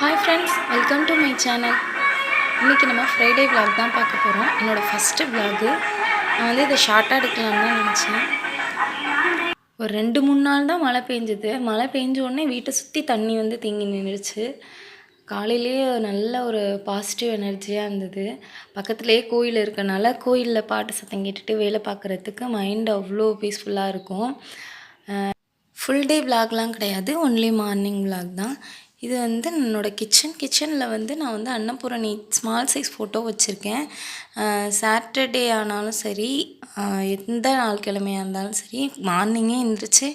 Hi friends welcome to my channel இன்றைக்கி நம்ம Friday vlog தான் பார்க்க போகிறோம் என்னோடய ஃபஸ்ட்டு விலாகு நான் வந்து இதை ஷார்ட்டாக எடுக்கலாம்னு தான் நினச்சேன். ஒரு ரெண்டு மூணு நாள் தான் மழை பெஞ்சது மழை பெஞ்ச உடனே வீட்டை சுற்றி தண்ணி வந்து தேங்கி நின்றுச்சு காலையிலேயே நல்ல ஒரு பாசிட்டிவ் எனர்ஜியாக இருந்தது. பக்கத்துலேயே கோயில் இருக்கனால கோயிலில் பாட்டு சத்தம் கேட்டுட்டு வேலை பார்க்குறதுக்கு மைண்ட் அவ்வளோ பீஸ்ஃபுல்லாக இருக்கும். ஃபுல் டே விலாக்லாம் கிடையாது. ஒன்லி மார்னிங் விலாக் தான். இது வந்து என்னோடய கிச்சன் கிச்சனில் வந்து நான் வந்து அன்னபூரணி ஸ்மால் சைஸ் ஃபோட்டோ வச்சுருக்கேன். சாட்டர்டே ஆனாலும் சரி எந்த நாள் கிழமையாக இருந்தாலும் சரி மார்னிங்கே எழுந்திரிச்சு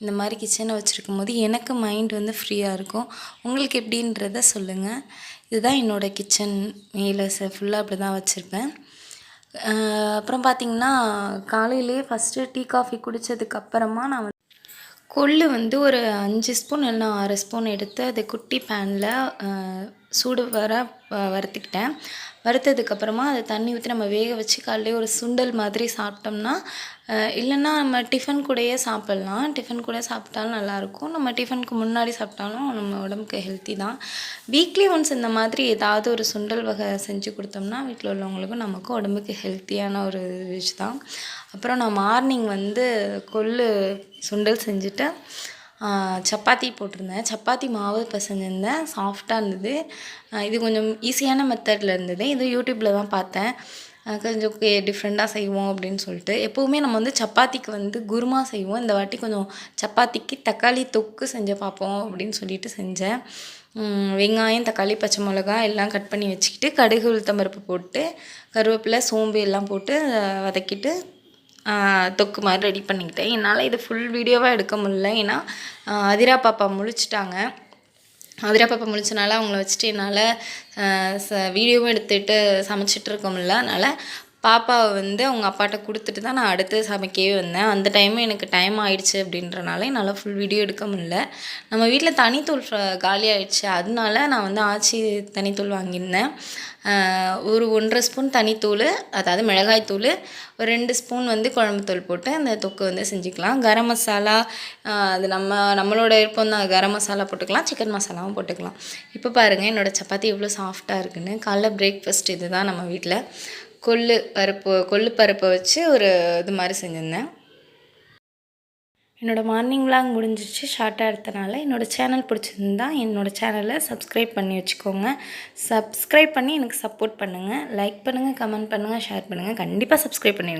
இந்த மாதிரி கிச்சனை வச்சுருக்கும் போது எனக்கு மைண்ட் வந்து ஃப்ரீயாக இருக்கும். உங்களுக்கு எப்படின்றத சொல்லுங்கள் இதுதான் என்னோடய கிச்சன் மேலே ஃபுல்லாக அப்படி தான் வச்சுருப்பேன். அப்புறம் பார்த்திங்கன்னா காலையிலேயே ஃபஸ்ட்டு டீ காஃபி குடித்ததுக்கப்புறமா நான் வந்து கொள்ளு வந்து ஒரு அஞ்சு ஸ்பூன் இல்லைனா ஆறு ஸ்பூன் எடுத்து அதை குட்டி பேனில் சூடு வர வ- வறுத்துக்கிட்டேன். வறுத்ததுக்கப்புறமா அதை தண்ணி ஊற்றி நம்ம வேக வச்சு காலையிலே ஒரு சுண்டல் மாதிரி சாப்பிட்டோம்னா இல்லைன்னா நம்ம டிஃபன் கூடயே சாப்பிட்லாம். டிஃபன் கூட சாப்பிட்டாலும் நல்லாயிருக்கும். நம்ம டிஃபனுக்கு முன்னாடி சாப்பிட்டாலும் நம்ம உடம்புக்கு ஹெல்த்தி தான். வீக்லி ஒன்ஸ் இந்த மாதிரி ஏதாவது ஒரு சுண்டல் வகை செஞ்சு கொடுத்தோம்னா வீட்டில் உள்ளவங்களுக்கும் நமக்கும் உடம்புக்கு ஹெல்த்தியான ஒரு விஷ் தான். அப்புறம் நான் மார்னிங் வந்து கொள்ளு சுண்டல் செஞ்சுட்டு சப்பாத்தி போட்டிருந்தேன். சப்பாத்தி மாவு பிசைஞ்சிருந்தேன். சாஃப்டாக இருந்தது. இது கொஞ்சம் ஈஸியான மெத்தடில் இருந்தது. இது யூடியூப்பில் தான் பார்த்தேன். கொஞ்சம் டிஃப்ரெண்ட்டாக செய்வோம் அப்படின்னு சொல்லிட்டு. எப்போவுமே நம்ம வந்து சப்பாத்திக்கு வந்து குருமா செய்வோம். இந்த வாட்டி கொஞ்சம் சப்பாத்திக்கு தக்காளி தொக்கு செஞ்சு பார்ப்போம் அப்படின்னு சொல்லிட்டு செஞ்சேன். வெங்காயம் தக்காளி பச்சை மிளகா எல்லாம் கட் பண்ணி வச்சுக்கிட்டு கடுகு உளுத்தம்பருப்பு போட்டு கருவேப்பிலை சோம்பு எல்லாம் போட்டு வதக்கிட்டு தொக்கு மாதிரி ரெடி பண்ணிக்கிட்டேன். என்னால் இது ஃபுல் வீடியோவாக எடுக்க முடியல. ஏன்னா அதிரா பாப்பா முழிச்சிட்டாங்க. அதிரா பாப்பா முழிச்சனால அவங்கள வச்சுட்டு என்னால் வீடியோவும் எடுத்துகிட்டு சமைச்சிட்டு இருக்க முடியல. அதனால் பாப்பாவை வந்து அவங்க அப்பாட்ட கொடுத்துட்டு தான் நான் அடுத்து சமைக்கவே வந்தேன். அந்த டைமும் எனக்கு டைம் ஆயிடுச்சு அப்படின்றனால என்னால் ஃபுல் வீடியோ எடுக்க முடியல. நம்ம வீட்டில் தனித்தூள் ஃப- காலி ஆயிடுச்சு. அதனால நான் வந்து ஆச்சி தனித்தூள் வாங்கியிருந்தேன். ஒரு ஒன்றரை ஸ்பூன் தனித்தூள் அதாவது மிளகாய் தூள் ஒரு ரெண்டு ஸ்பூன் வந்து குழம்புத்தூள் போட்டு அந்த தொக்கு வந்து செஞ்சுக்கலாம். கரம் மசாலா அது நம்ம நம்மளோட விருப்பம் தான். கரம் மசாலா போட்டுக்கலாம் சிக்கன் மசாலாவும் போட்டுக்கலாம். இப்போ பாருங்கள் என்னோடய சப்பாத்தி எவ்வளோ சாஃப்டாக இருக்குன்னு. காலைல பிரேக்ஃபாஸ்ட் இது தான் நம்ம வீட்டில் கொள்ளு பருப்பு கொள்ளு பருப்பை வச்சு ஒரு இது மாதிரி செஞ்சுருந்தேன். என்னோடய மார்னிங் விலாக் முடிஞ்சிச்சு ஷார்ட்டாக எடுத்தனால என்னோடய சேனல் பிடிச்சிருந்தா என்னோடய சேனலை சப்ஸ்கிரைப் பண்ணி வச்சுக்கோங்க. சப்ஸ்கிரைப் பண்ணி எனக்கு சப்போர்ட் பண்ணுங்கள் லைக் பண்ணுங்கள் கமெண்ட் பண்ணுங்கள் ஷேர் பண்ணுங்கள் கண்டிப்பாக சப்ஸ்கிரைப் பண்ணிடுங்க.